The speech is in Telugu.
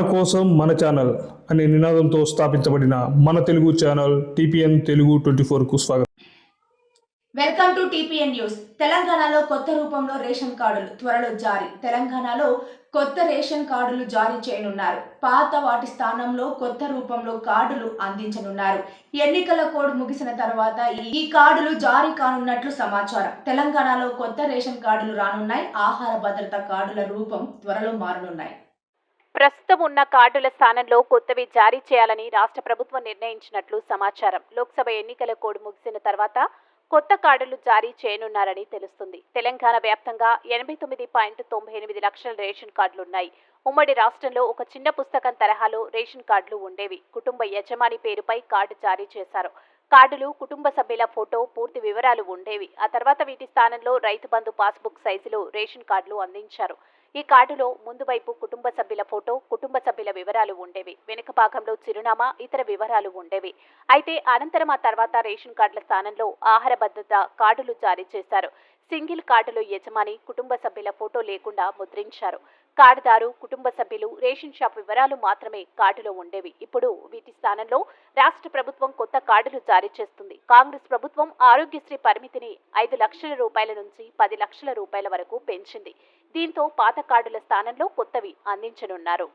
కోసం మన ఛానల్ అనే నినాదంతో స్థాపించబడిన మన Telugu channel TPN Telugu twenty ఫోర్కు స్వాగతం. Welcome to TPN news. తెలంగాణలో కొత్త రూపంలో రేషన్ కార్డులు త్వరలో జారీ. తెలంగాణలో కొత్త రేషన్ కార్డులు జారీ చేయనున్నారు. పాత వాటి స్థానంలో కొత్త రూపంలో కార్డులు అందించనున్నారు. ఎన్నికల కోడ్ ముగిసిన తర్వాత ఈ కార్డులు జారీ కానున్నట్లు సమాచారం. తెలంగాణలో కొత్త రేషన్ కార్డులు రానున్నాయి. ఆహార భద్రత కార్డుల రూపం త్వరలో మారనున్నాయి. ప్రస్తుతం ఉన్న కార్డుల స్థానంలో కొత్తవి జారీ చేయాలని రాష్ట్ర ప్రభుత్వం నిర్ణయించినట్లు సమాచారం. లోక్సభ ఎన్నికల కోడ్ ముగిసిన తర్వాత కొత్త కార్డులు జారీ చేయనున్నారని తెలుస్తుంది. తెలంగాణ వ్యాప్తంగా ఎనభై తొమ్మిది పాయింట్ తొంభై ఎనిమిది లక్షల రేషన్ కార్డులున్నాయి. ఉమ్మడి రాష్ట్రంలో ఒక చిన్న పుస్తకం తరహాలో రేషన్ కార్డులు ఉండేవి. కుటుంబ యజమాని పేరుపై కార్డు జారీ చేశారు. కార్డులు కుటుంబ సభ్యుల ఫోటో పూర్తి వివరాలు ఉండేవి. ఆ తర్వాత వీటి స్థానంలో రైతు బంధు పాస్బుక్ సైజులో రేషన్ కార్డులు అందించారు. ఈ కార్డులో ముందు వైపు కుటుంబ సభ్యుల ఫోటో కుటుంబ సభ్యుల వివరాలు ఉండేవి. వెనుక భాగంలో చిరునామా ఇతర వివరాలు ఉండేవి. అయితే అనంతరం ఆ తర్వాత రేషన్ కార్డుల స్థానంలో ఆహార భద్రత కార్డులు జారీ చేశారు. సింగిల్ కార్డులో యజమాని కుటుంబ సభ్యుల ఫోటో లేకుండా ముద్రించారు. కార్డుదారు కుటుంబ సభ్యులు రేషన్ షాప్ వివరాలు మాత్రమే కార్డులో ఉండేవి. ఇప్పుడు వీటి స్థానంలో రాష్ట్ర ప్రభుత్వం కొత్త కార్డులు జారీ చేస్తుంది. కాంగ్రెస్ ప్రభుత్వం ఆరోగ్యశ్రీ పరిమితిని ఐదు లక్షల రూపాయల నుంచి పది లక్షల రూపాయల వరకు పెంచింది. దీంతో పాత కార్డుల స్థానంలో కొత్తవి అందించనున్నారు.